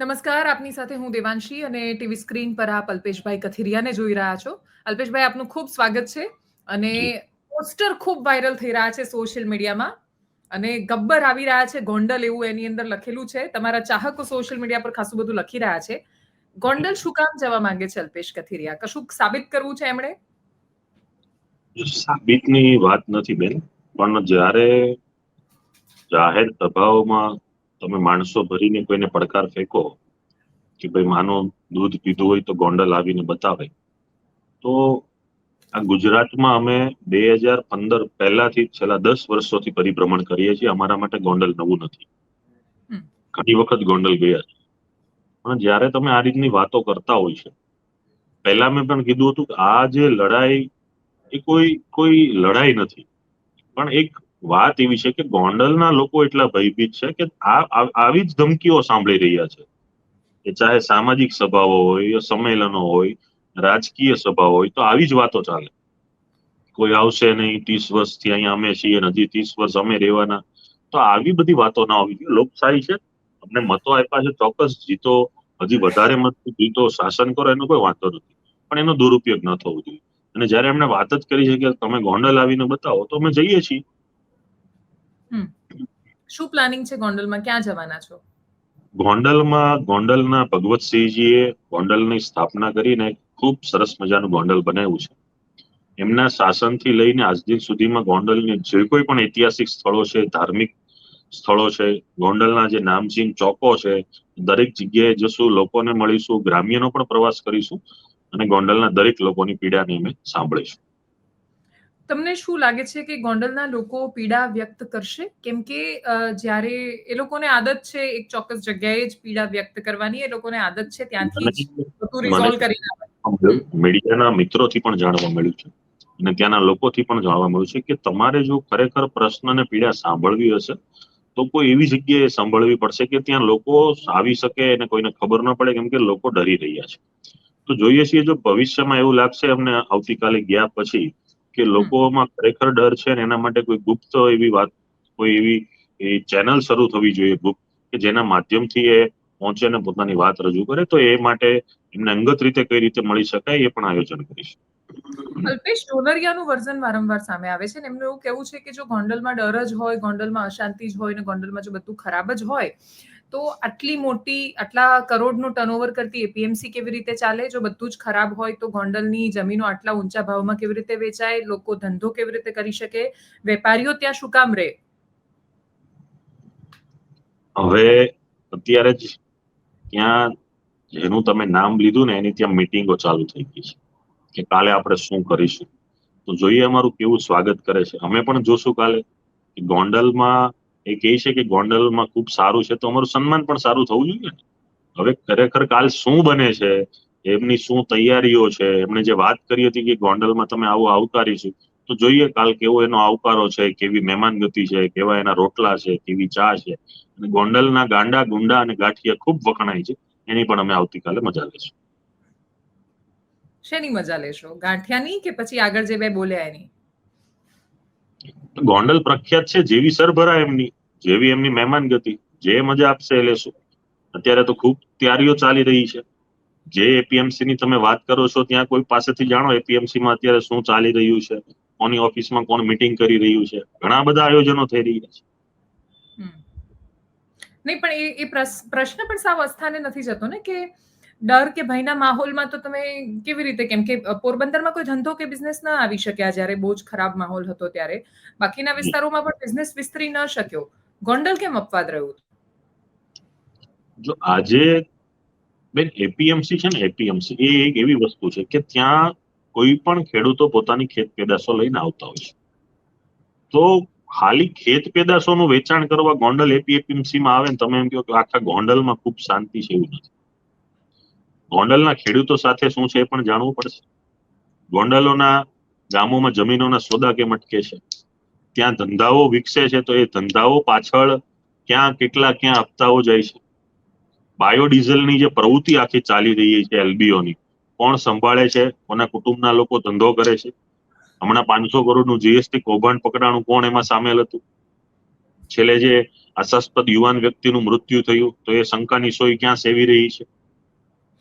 નમસ્કાર આપની સાથે હું દેવાંશી અને ટીવી સ્ક્રીન પર આપ અલ્પેશભાઈ કથિરિયાને જોઈ રહ્યા છો. અલ્પેશભાઈ આપનું ખૂબ સ્વાગત છે અને પોસ્ટર ખૂબ વાયરલ થઈ રહ્યા છે સોશિયલ મીડિયામાં અને ગબ્બર આવી રહ્યા છે ગોંડલ એવું એની અંદર લખેલું છે. તમારા ચાહકો સોશિયલ મીડિયા પર ખાસું બધું લખી રહ્યા છે. ગોંડલ શું કામ જવા માંગે છે અલ્પેશ કથિરિયા? કશું સાબિત કરવું છે એમણે? સાબિતની વાત નથી બેન પણ જ્યારે જાહેર સભાઓમાં તમે માણસો ભરીને કોઈને પડકાર ફેંકો કે ભાઈ માનો દૂધ પીધું હોય તો ગોંડલ આવીને બતાવે. તો આ ગુજરાતમાં અમે બે હજાર પંદર પહેલાથી છેલ્લા દસ વર્ષોથી પરિભ્રમણ કરીએ છીએ. અમારા માટે ગોંડલ નવું નથી. ઘણી વખત ગોંડલ ગયા છે. પણ જ્યારે તમે આ રીતની વાતો કરતા હોય છે પહેલા મેં પણ કીધું હતું કે આ જે લડાઈ એ કોઈ કોઈ લડાઈ નથી. પણ એક વાત એવી છે કે ગોંડલના લોકો એટલા ભયભીત છે કે આ આવી જ ધમકીઓ સાંભળી રહ્યા છે. કે ચાહે સામાજિક સભાઓ હોય સંમેલનો હોય, રાજકીય સભા હોય, તો આવી જ વાતો ચાલે. કોઈ આવશે નહીં, ત્રીસ વર્ષથી અહીંયા અમે છીએ હજી ત્રીસ વર્ષ અમે રહેવાના. તો આવી બધી વાતો ના હોવી જોઈએ. લોકશાહી છે. અમને મતો આપ્યા છે, ચોક્કસ જીતો, હજી વધારે મત જીતો, શાસન કરો, એનો કોઈ વાંધો નથી. પણ એનો દુરુપયોગ ન થવો જોઈએ. અને જયારે એમણે વાત જ કરી છે કે તમે ગોંડલ આવીને બતાવો, તો અમે જઈએ છીએ. શું પ્લાનિંગ છે ગોંડલમાં? ક્યાં જવાના છો? ગોંડલમાં, ગોંડલના ભગવતસિંહજીએ ગોંડલની સ્થાપના કરીને ખૂબ સરસ મજાનું ગોંડલ બનાવ્યું છે. એમના શાસનથી લઈને આજ દિન સુધીમાં ગોંડલની જે કોઈ પણ ઐતિહાસિક સ્થળો છે, ધાર્મિક સ્થળો છે, ગોંડલના જે નામચીન ચોકો છે, દરેક જગ્યાએ જશું, લોકોને મળીશું, ગ્રામ્યનો પણ પ્રવાસ કરીશું અને ગોંડલના દરેક લોકોની પીડાને અમે સાંભળીશું. તમને શું લાગે છે કે ગોંડલના લોકો પીડા વ્યક્ત કરશે? કેમ કે જ્યારે એ લોકોને આદત છે એક ચોક્કસ જગ્યાએ જ પીડા વ્યક્ત કરવાની એ લોકોને આદત છે ત્યાંથી રિઝોલ્વ કરી મીડિયાના મિત્રોથી પણ જાણવા મળ્યું છે. અને ત્યાંના લોકોથી પણ જાણવા મળ્યું છે કે તમારે જો ખરેખર પ્રશ્ન અને પીડા સાંભળવી હશે તો કોઈ એવી જગ્યાએ સાંભળવી પડશે કે ત્યાં લોકો આવી શકે અને કોઈને ખબર ન પડે કેમ કે લોકો ડરી રહ્યા છે. તો જોઈએ છીએ જો ભવિષ્યમાં એવું લાગશે અમને આવતીકાલે ગયા પછી કે લોકોમાં ખરેખર ડર છે ને એના માટે કોઈ ગુપ્ત એવી વાત કોઈ એવી ચેનલ શરૂ થવી જોઈએ ગુપ્ત કે જેના માધ્યમથી એ પહોંચે અને પોતાની વાત રજૂ કરે તો એ માટે એમને અંગત રીતે કઈ રીતે મળી શકાય એ પણ આયોજન કરીશ. અલ્પેશ ડોલરિયાનું વર્ઝન વારંવાર સામે આવે છે ને એમનું એવું કેવું છે કે જો ગોંડલમાં ડર જ હોય ગોંડલમાં અશાંતિ જ હોય ને ગોંડલમાં જો બધું ખરાબ જ હોય તો આટલી મોટી, આટલા કરોડનું ટર્નઓવર કરતી એપીએમસી કેવી રીતે ચાલે? જો બધું જ ખરાબ હોય તો ગોંડલની જમીનો આટલા ઊંચા ભાવમાં કેવી રીતે વેચાય? લોકો ધંધો કેવી રીતે કરી શકે? વેપારીઓ ત્યાં શું કામ રહે હવે અત્યારે જ ત્યાં જેનું તમે નામ લીધું ને, એની ત્યાં મિટિંગો ચાલુ થઈ ગઈ છે કે કાલે આપણે શું કરીશું? તો જોઈએ અમારું કેવું સ્વાગત કરે છે. અમે પણ જોશું કાલે ગોંડલમાં એ કહે છે કે ગોંડલમાં ખૂબ સારું છે તો અમારું સન્માન પણ સારું થવું જોઈએ હવે ખરેખર કાલ શું બને છે? એમની શું તૈયારીઓ છે? એમણે જે વાત કરી હતી કે ગોંડલમાં તમે આવું આવકારીશું તો જોઈએ કાલ કેવો એનો આવકારો છે કેવી મહેમાન ગતિ છે કેવા એના રોટલા છે કેવી ચા છે. અને ગોંડલના ગાંડા ગુંડા અને ગાંઠિયા ખૂબ વખણાય છે એની પણ અમે આવતીકાલે મજા લેશું. શેની મજા લેશો? ગાંઠિયાની કે પછી આગળ જે બે બોલ્યા એની? ગોંડલ પ્રખ્યાત છે જેવી સરભરા એમની. જેવી એમની મહેમાન ગતિ જે મજા આપશે એ લેશું. અત્યારે તો ખૂબ તૈયારીઓ ચાલી રહી છે. જે એપીએમસી ની તમે વાત કરો છો, ત્યાં કોઈ પાસેથી જાણો એપીએમસી માં અત્યારે શું ચાલી રહ્યું છે, કોની ઓફિસમાં કોણ મીટિંગ કરી રહ્યું છે. ઘણા બધા આયોજનો થઈ રહ્યા છે. નહીં, પણ એ પ્રશ્ન પણ સાવ અસ્થાને નથી જતો ને કે ડર કે ભયના માહોલમાં તો તમે કેવી રીતે, કેમ કે પોરબંદરમાં કોઈ ધંધો કે બિઝનેસ ના આવી શક્યા જ્યારે બહુ જ ખરાબ માહોલ હતો ત્યારે. બાકીના વિસ્તારોમાં પણ બિઝનેસ વિસ્તરી ન શક્યો. ગોંડલ કેમ અપવાદ રહ્યું? જો આજે બેન એપીએમસી છે ને એપીએમસી એ એક એવી વસ્તુ છે કે ત્યાં કોઈ પણ ખેડૂતો પોતાની ખેત પેદાશો લઈને આવતા હોય છે. તો ખાલી ખેત પેદાશોનું વેચાણ કરવા ગોંડલ એપીએપીએમસીમાં આવે ને તમે એમ કહો કે આખા ગોંડલમાં ખૂબ શાંતિ છે એવું નથી. ગોંડલના ખેડૂતો સાથે શું છે એ પણ જાણવું પડશે. ગોંડલોના ગામોમાં જમીનોના સોદા કેમ અટકે છે? ત્યાં ધંધાઓ વિકસે છે તો એ ધંધાઓ પાછળ ક્યાં કેટલા ક્યાં હપ્તાઓ જાય છે. બાયોડીઝલની જે પ્રવૃત્તિ આખી ચાલી રહી છે એલબીઓની, કોણ સંભાળે છે, કોના કુટુંબના લોકો ધંધો કરે છે. હમણાં પાંચસો કરોડનું જીએસટી કૌભાંડ પકડાણું કોણ એમાં સામેલ હતું? છેલ્લે જે આશાસ્પદ યુવાન વ્યક્તિનું મૃત્યુ થયું, તો એ શંકાની સોય ક્યાં સેવી રહી છે?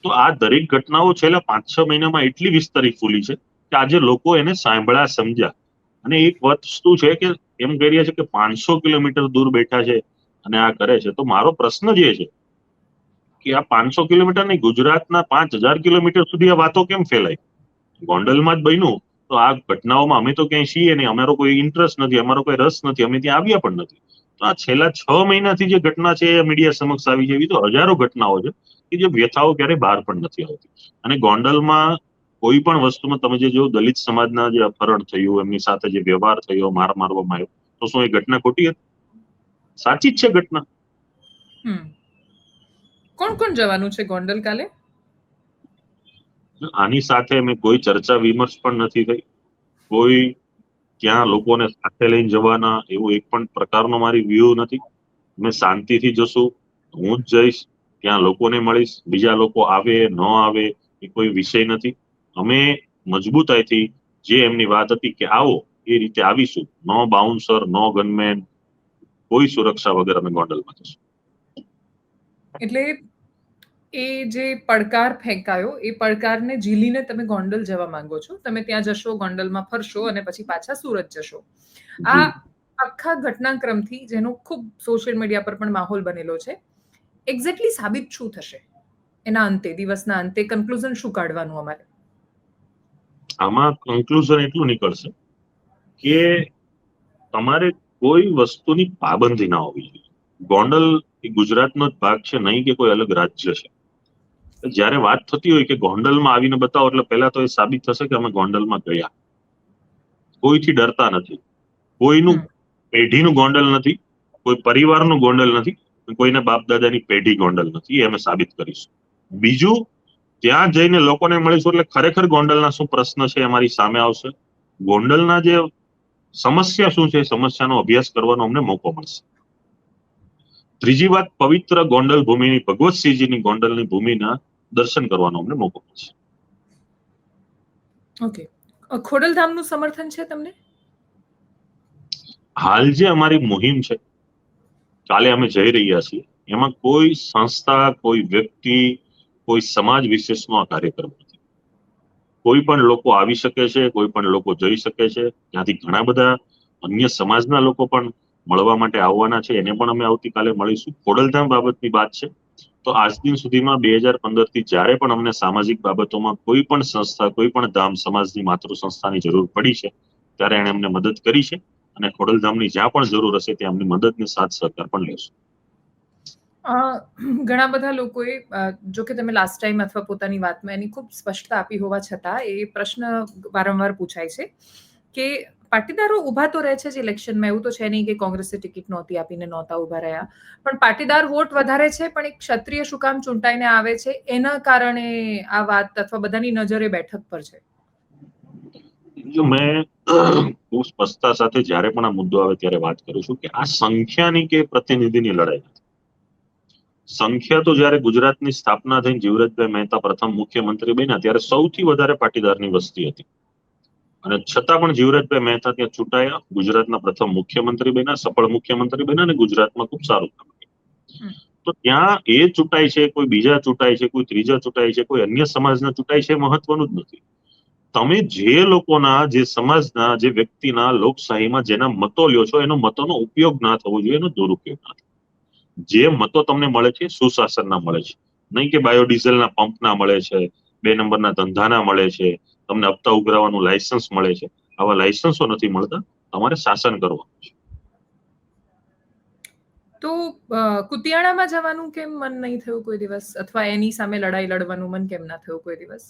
તો આ દરેક ઘટનાઓ છેલ્લા પાંચ છ મહિનામાં એટલી વિસ્તરી ફૂલી છે કે આજે લોકો એને સાંભળ્યા સમજ્યા. અને એક વસ્તુ છે કે એમ કહી રહ્યા છે કે પાંચસો કિલોમીટર દૂર બેઠા છે અને આ કરે છે. તો મારો પ્રશ્ન જે છે કે આ પાંચસો કિલોમીટર નહીં, ગુજરાતના પાંચ હજાર કિલોમીટર સુધી આ વાતો કેમ ફેલાય ગોંડલમાં જ બન્યું, તો આ ઘટનાઓમાં અમે તો ક્યાંય છીએ નહીં, અમારો કોઈ ઇન્ટરેસ્ટ નથી, અમારો કોઈ રસ નથી, અમે ત્યાં આવ્યા પણ નથી. તો આ છેલ્લા છ મહિનાથી જે ઘટના છે એ મીડિયા સમક્ષ આવી છે એવી તો હજારો ઘટનાઓ છે કે જે વ્યથાઓ ક્યારેય બહાર પણ નથી આવતી. અને ગોંડલમાં કોઈ પણ વસ્તુમાં તમે જે જો દલિત સમાજના જે અપહરણ થયું એમની સાથે જે વ્યવહાર થયો માર મારવામાં આવ્યો તો શું એ ઘટના ખોટી હતી? સાચી જ છે ઘટના. કોણ કોણ જવાનું છે ગોંડલ કાલે? આની સાથે મેં કોઈ ચર્ચા વિમર્શ પણ નથી થઈ. કોઈ ત્યાં લોકોને સાથે લઈને જવાના એવો એક પણ પ્રકારનો મારી વ્યૂ નથી. મેં શાંતિથી જશું હું જ જઈશ ત્યાં લોકોને મળીશ બીજા લોકો આવે ન આવે એ કોઈ વિષય નથી. અમે મજબૂતાઈથી જે એમની વાત હતી કે આવો એ રીતે આવીશું. નો બાઉન્સર નો ગનમેન કોઈ સુરક્ષા વગર અમે ગોંડલમાં જશું. એટલે એ જે પડકાર ફેંકાયો એ પડકારને ઝીલીને તમે ગોંડલ જવા માંગો છો. તમે ત્યાં જશો ગોંડલમાં ફરશો અને પછી પાછા સુરત જશો. આ આખા ઘટનાક્રમથી જેનો ખૂબ સોશિયલ મીડિયા પર પણ માહોલ બનેલો છે એક્ઝેક્ટલી સાબિત શું થશે? એના અંતે દિવસના અંતે કન્ક્લુઝન શું કાઢવાનું અમારે? આમાં કન્ક્લુઝન એટલું નીકળશે કે તમારે કોઈ વસ્તુની પાબંદી ના હોવી જોઈએ. ગોંડલ એ ગુજરાતનો જ ભાગ છે નહીં કે કોઈ અલગ રાજ્ય છે. જ્યારે વાત થતી હોય કે ગોંડલમાં આવીને બતાવો એટલે પહેલા તો એ સાબિત થશે કે અમે ગોંડલમાં ગયા. કોઈથી ડરતા નથી. કોઈનું પેઢીનું ગોંડલ નથી. કોઈ પરિવારનું ગોંડલ નથી. કોઈના બાપ દાદાની પેઢી ગોંડલ નથી. એ અમે સાબિત કરીશું. બીજું ત્યાં જઈને લોકોને મળીશું એટલે ખરેખર ગોંડલના શું પ્રશ્ન છે એ અમારી સામે આવશે. ગોંડલના જે સમસ્યા શું છે સમસ્યાનો અભ્યાસ કરવાનો અમને મોકો મળશે. ત્રીજી વાત પવિત્ર ગોંડલ ભૂમિની ભગવતસિંહજીની ગોંડલની ભૂમિના દર્શન કરવાનો અમને મોકો મળશે. ઓકે. ખોડલધામનું સમર્થન છે તમને? હાલ જે અમારી મુહિમ છે કાલે અમે જઈ રહ્યા છીએ એમાં કોઈ સંસ્થા કોઈ વ્યક્તિ કોઈ સમાજ વિશેષનો આ કાર્યક્રમ નથી કોઈ પણ લોકો આવી શકે છે, કોઈ પણ લોકો જઈ શકે છે. ત્યાંથી ઘણા બધા અન્ય સમાજના લોકો પણ મળવા માટે આવવાના છે. એને પણ અમે આવતીકાલે મળીશું. ખોડલધામ બાબતની વાત છે. તો આજ દિન સુધીમાં બે હજાર પંદરથી જ્યારે પણ અમને સામાજિક બાબતોમાં કોઈ પણ સંસ્થા, કોઈ પણ ધામ સમાજની માતૃ સંસ્થાની જરૂર પડી છે, ત્યારે એણે અમને મદદ કરી છે અને ખોડલધામની જ્યાં પણ જરૂર હશે ત્યાં અમની મદદની સાથ સહકાર પણ લેશું. ઘણા બધા લોકોએ જો કે તમે લાસ્ટ ટાઈમ અથવા પોતાની વાતમાં એની ખૂબ સ્પષ્ટતા આપી હોવા છતાં એ પ્રશ્ન વારંવાર પૂછાય છે કે પાટીદારો ઊભા તો રહે છે જ ઇલેક્શનમાં, એવું તો છે નહીં કે કોંગ્રેસે ટિકિટ નહોતી આપીને નહોતા ઊભા રહ્યા. પણ પાટીદાર વોટ વધારે છે, પણ એક ક્ષત્રિય શું કામ ચૂંટાઈને આવે છે, એના કારણે આ વાત અથવા બધાની નજરે બેઠક પર છે? મેં બહુ સ્પષ્ટતા સાથે જ્યારે પણ આ મુદ્દો આવે ત્યારે વાત કરું છું કે આ સંખ્યાની કે પ્રતિનિધિની લડાઈ સંખ્યા તો જ્યારે ગુજરાતની સ્થાપના થઈને જીવરાજભાઈ મહેતા પ્રથમ મુખ્યમંત્રી બન્યા ત્યારે સૌથી વધારે પાટીદારની વસ્તી હતી. અને છતાં પણ જીવરાજભાઈ મહેતા ત્યાં ચૂંટાયા ગુજરાતના પ્રથમ મુખ્યમંત્રી બન્યા સફળ મુખ્યમંત્રી બન્યા અને ગુજરાતમાં ખૂબ સારું કામ કર્યું. તો ત્યાં એ ચૂંટાય છે કોઈ બીજા ચૂંટાય છે કોઈ ત્રીજા ચૂંટાય છે કોઈ અન્ય સમાજના ચૂંટાય છે મહત્વનું જ નથી. તમે જે લોકોના જે સમાજના જે વ્યક્તિના લોકશાહીમાં જેના મતો લ્યો છો એનો મતોનો ઉપયોગ ના થવો જોઈએ એનો દુરુપયોગ ના જે મતો તમને મળે છે સુશાસનના મળે છે. નહીં કે બાયોડીઝલના પંપના મળે છે બે નંબરના ધંધાના મળે છે તમને હપ્તા ઉઘરાવાનું લાયસન્સ મળે છે. આવા લાયસન્સો નથી મળતા તમારે શાસન કરવાનું છે. તો કુતિયાણામાં જવાનું કેમ મન નહીં થયું કોઈ દિવસ? અથવા એની સામે લડાઈ લડવાનું મન કેમ ના થયું કોઈ દિવસ?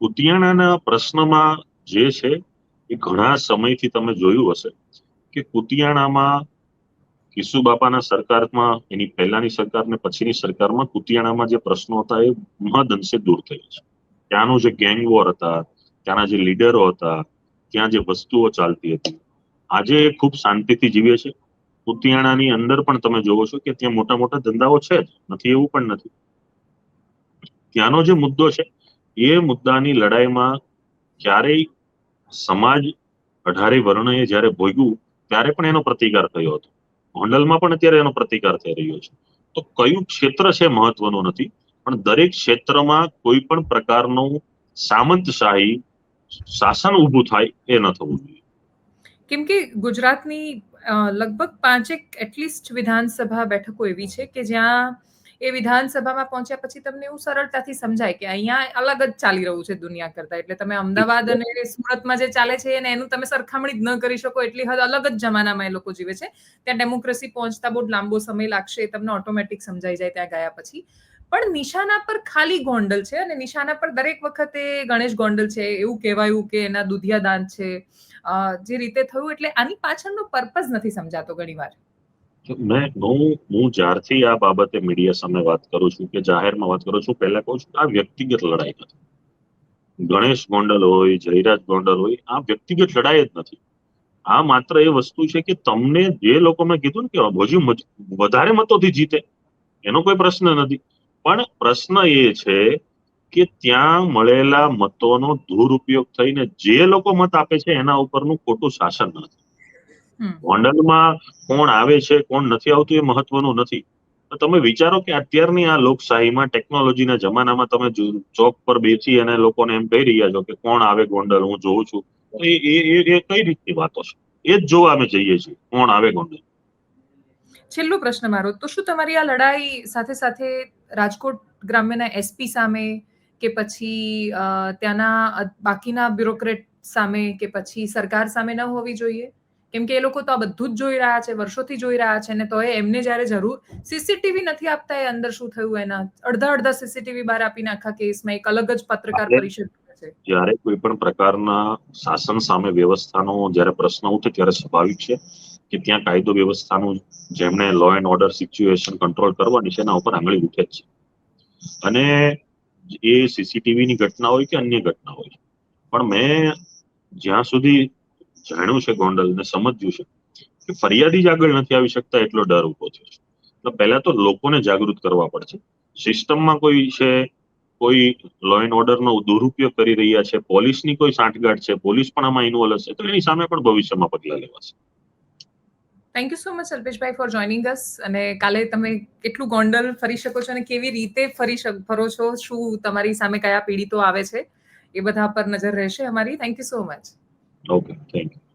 કુતિયાણાના પ્રશ્નમાં જે છે એ ઘણા સમયથી તમે જોયું હશે કે કુતિયાણામાં કિશુ બાપાના સરકારમાં, એની પહેલાની સરકાર ને પછીની સરકારમાં કુતિયાણામાં જે પ્રશ્નો હતા એ મહદ અંશે દૂર થયા છે. ત્યાંનું જે ગેંગ વોર હતા, ત્યાંના જે લીડરો હતા, ત્યાં જે વસ્તુઓ ચાલતી હતી, આજે એ ખૂબ શાંતિથી જીવે છે. કુતિયાણાની અંદર પણ તમે જોવો છો કે ત્યાં મોટા મોટા ધંધાઓ છે જ, નથી એવું પણ નથી. ત્યાંનો જે મુદ્દો છે, એ મુદ્દાની લડાઈમાં ક્યારેય સમાજ અઢારે વર્ણએ જ્યારે ભોગ્યું, ત્યારે પણ એનો પ્રતિકાર થયો હતો. ગોંડલમાં પણ અત્યારે એનો પ્રતિકાર થઈ રહ્યો છે. તો કયું ક્ષેત્ર છે મહત્વનું નથી? પણ દરેક ક્ષેત્રમાં કોઈ પણ પ્રકારનું સામંતશાહી શાસન ઊભું થાય એ ન થવું જોઈએ. કેમ કે ગુજરાતની લગભગ પાંચેક એટલીસ્ટ વિધાનસભા બેઠકો એવી છે કે જ્યાં એ વિધાનસભામાં પહોંચ્યા પછી તમને એવું સરળતાથી સમજાય કે અહીંયા અલગ જ ચાલી રહ્યું છે દુનિયા કરતા. એટલે તમે અમદાવાદ અને સુરતમાં જે ચાલે છે અને એનું તમે સરખામણી જ ન કરી શકો, એટલી હદ અલગ જ જમાનામાં એ લોકો જીવે છે. ત્યાં ડેમોક્રેસી પહોંચતા બહુ લાંબો સમય લાગશે, એ તમને ઓટોમેટિક સમજાઈ જાય ત્યાં ગયા પછી. પણ નિશાના પર ખાલી ગોંડલ છે અને નિશાના પર દરેક વખતે ગણેશ ગોંડલ છે, એવું કહેવાયું કે એના દુધિયા દાન છે જે રીતે થયું, એટલે આની પાછળનો પર્પઝ નથી સમજાતો ઘણીવાર. મેં હું હું જ્યારથી આ બાબતે મીડિયા સામે વાત કરું છું કે જાહેરમાં વાત કરું છું, પહેલા કહું છું કે આ વ્યક્તિગત લડાઈ નથી. ગણેશ ગોંડલ હોય, જયરાજ ગોંડલ હોય, આ વ્યક્તિગત લડાઈ જ નથી. આ માત્ર એ વસ્તુ છે કે તમને જે લોકો મેં કીધું ને કે ભોજી વધારે મતોથી જીતે, એનો કોઈ પ્રશ્ન નથી. પણ પ્રશ્ન એ છે કે ત્યાં મળેલા મતોનો દુરુપયોગ થઈને જે લોકો મત આપે છે એના ઉપરનું ખોટું શાસન નથી. ગોંડલમાં કોણ આવે છે કોણ નથી આવતું એ મહત્વનું નથી. તો તમે વિચારો કે અત્યારની આ લોકશાહીમાં ટેકનોલોજીના જમાનામાં તમે ચોક પર બેસી અને લોકોને એમ કહી રહ્યા છો કે કોણ આવે ગોંડલ હું જોઉં છું. તો એ એ કઈ રીતની વાતો છે? એ જ જોવા અમે જઈએ છીએ કોણ આવે ગોંડલ? છેલ્લો પ્રશ્ન મારો તો શું તમારી આ લડાઈ સાથે સાથે રાજકોટ ગ્રામ્યના એસપી સામે કે પછી ત્યાંના બાકીના બ્યુરોક્રેટ સામે કે પછી સરકાર સામે ન હોવી જોઈએ? કેમ કે એ લોકો તો આ બધું જ જોઈ રહ્યા છે વર્ષોથી જોઈ રહ્યા છે ને તો એ એમને જ્યારે જરૂર સીસીટીવી નથી આપતા એ અંદર શું થયું એના? અડધા અડધા સીસીટીવી બહાર આપીને આખા કેસમાં એક અલગ જ પત્રકાર પરિષદ છે. જ્યારે કોઈ પણ પ્રકારના શાસન સામે વ્યવસ્થાનો જ્યારે પ્રશ્ન ઉઠે ત્યારે સ્વાભાવિક છે કે ત્યાં કાયદો વ્યવસ્થાનું જેમણે law and order situation control કરવાની છે એના ઉપર આંગળી ઉઠે જ છે. અને એ સીસીટીવીની ઘટના હોય કે અન્ય ઘટના હોય. પણ મેં જ્યાં સુધી જાણ્યું છે ગોંડલ ને સમજ્યું છે કે ફરિયાદી જ આગળ નથી આવી શકતા, એટલો ડર ઊભો થયો છે. એટલે પહેલા તો લોકોને જાગૃત કરવા પડશે. સિસ્ટમમાં કોઈ છે, કોઈ લો એન્ડ ઓર્ડરનો દુરુપયોગ કરી રહ્યા છે, પોલીસની કોઈ સાંઠગાંઠ છે, પોલીસ પણ આમાં ઇન્વોલ્વ હશે, તો એની સામે પણ ભવિષ્યમાં પગલાં લેવાશે. Thank you so much Alpeshbhai for joining us અને કાલે તમે કેટલું ગોંડલ ફરી શકો છો અને કેવી રીતે ફરી ફરો છો, શું તમારી સામે કયા પીડિતો આવે છે, એ બધા પર નજર રહેશે અમારી. Thank you so much okay thank you